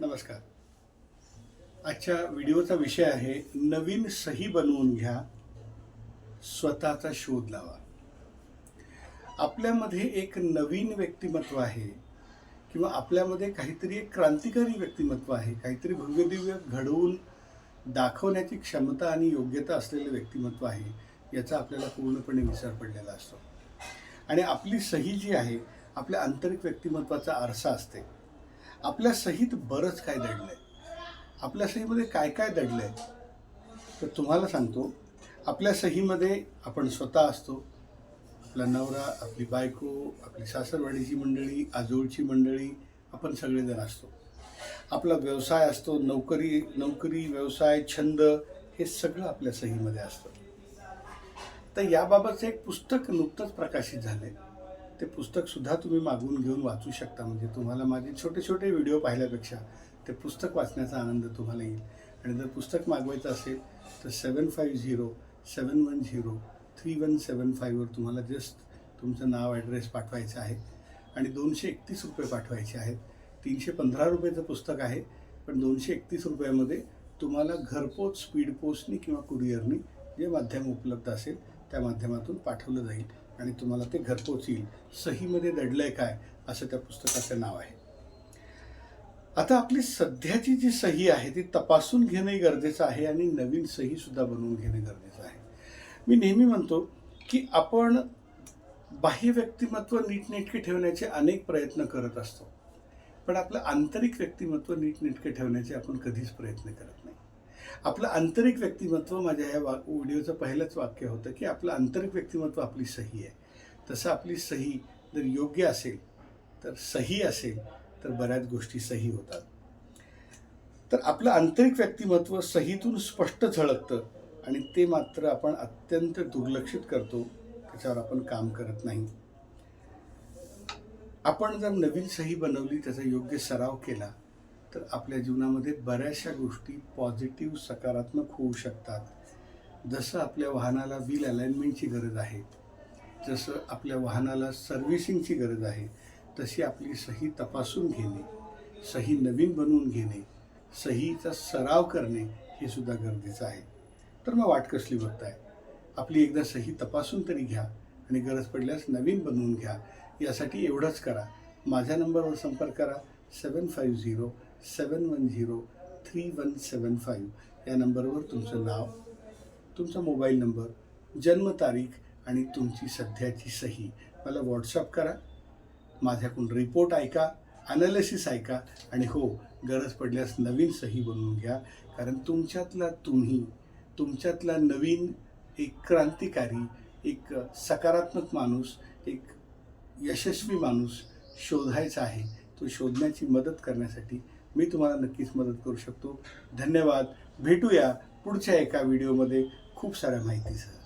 नमस्कार. आजच्या व्हिडिओचा विषय आहे नवीन सही बनवून घ्या स्वतःचा शोध लावा. आपल्यामध्ये एक नवीन व्यक्तिमत्व आहे किंवा आपल्यामध्ये काहीतरी एक क्रांतिकारी व्यक्तिमत्व आहे काहीतरी भव्यदिव्य घडवून दाखवण्याची क्षमता आणि योग्यता असलेलं व्यक्तिमत्व आहे याचा आपल्याला पूर्णपणे विसर पडलेला असतो. आणि आपली सही जी आहे आपल्या आंतरिक व्यक्तिमत्वाचा आरसा असते. आपल्या सहीत बरंच काय दडलं आहे आपल्या सहीमध्ये काय काय दडलं आहे तर तुम्हाला सांगतो आपल्या सहीमध्ये आपण स्वतः असतो. आपला नवरा आपली बायको आपली सासरवाडीची मंडळी आजोळची मंडळी आपण सगळेजण असतो. आपला व्यवसाय असतो नोकरी नोकरी व्यवसाय छंद हे सगळं आपल्या सहीमध्ये असतं. तर याबाबतचं एक पुस्तक नुकतंच प्रकाशित झालं आहे ते पुस्तकसुद्धा तुम्ही मागवून घेऊन वाचू शकता. म्हणजे तुम्हाला माझे छोटे छोटे व्हिडिओ पाहिल्यापेक्षा ते पुस्तक वाचण्याचा आनंद तुम्हाला येईल. आणि जर पुस्तक मागवायचं असेल तर seven five zero seven one zero three one seven फाईव्हवर तुम्हाला जस्ट तुमचं नाव ॲड्रेस पाठवायचं आहे. आणि दोनशे एकतीस रुपये पाठवायचे आहेत. तीनशे पंधरा रुपयाचं पुस्तक आहे पण दोनशे एकतीस रुपयामध्ये तुम्हाला घरपोच स्पीड पोस्टनी किंवा कुरिअरनी जे माध्यम उपलब्ध असेल त्या माध्यमातून पाठवलं जाईल. आणि तुम्हाला ते घरपोच येईल. सहीमध्ये दडलंय काय असं त्या पुस्तकाचं नाव आहे. आता आपली सध्याची जी सही आहे ती तपासून घेणंही गरजेचं आहे आणि नवीन सही सुद्धा बनवून घेणं गरजेचं आहे. मी नेहमी म्हणतो की आपण बाह्य व्यक्तिमत्व नीटनेटके ठेवण्याचे अनेक प्रयत्न करत असतो. पण आपलं आंतरिक व्यक्तिमत्व नीटनेटके ठेवण्याचे आपण कधीच प्रयत्न करत नाही. आपलं आंतरिक व्यक्तिमत्व माझ्या ह्या वा व्हिडिओचं पहिलंच वाक्य होतं की आपलं आंतरिक व्यक्तिमत्व आपली सही आहे. तसं आपली सही जर योग्य असेल तर सही असेल तर बऱ्याच गोष्टी सही होतात. तर आपलं आंतरिक व्यक्तिमत्व सहीतून स्पष्ट झळकतं आणि ते मात्र आपण अत्यंत दुर्लक्षित करतो त्याच्यावर आपण काम करत नाही. आपण जर नवीन सही बनवली त्याचा योग्य सराव केला तर आपल्या जीवनामध्ये बऱ्याचशा गोष्टी पॉझिटिव्ह सकारात्मक होऊ शकतात. जसं आपल्या वाहनाला व्हील अलाइनमेंटची गरज आहे जसं आपल्या वाहनाला सर्व्हिसिंगची गरज आहे तशी आपली सही तपासून घेणे सही नवीन बनवून घेणे सहीचा सराव करणे हे सुद्धा गरजेचं आहे. तर मग वाट कसली बघताय? आपली एकदा सही तपासून तरी घ्या आणि गरज पडल्यास नवीन बनवून घ्या. यासाठी एवढंच करा. माझ्या नंबरवर संपर्क करा. Seven five zero seven one zero three one seven five या नंबरवर तुमचं नाव तुमचा मोबाईल नंबर जन्मतारीख आणि तुमची सध्याची सही. मला व्हॉट्सअप करा. माझ्याकडून रिपोर्ट ऐका ॲनालिसिस ऐका आणि हो गरज पडल्यास नवीन सही बनवून घ्या. कारण तुमच्यातला तुम्ही तुमच्यातला नवीन एक क्रांतिकारी एक सकारात्मक माणूस एक यशस्वी माणूस शोधायचा आहे. तो शोधण्याची मदत करण्यासाठी मी तुम्हाला नक्कीच मदत करू शकतो. धन्यवाद. भेटूया पुढच्या एका व्हिडिओमध्ये. खूप साऱ्या माहितीसह.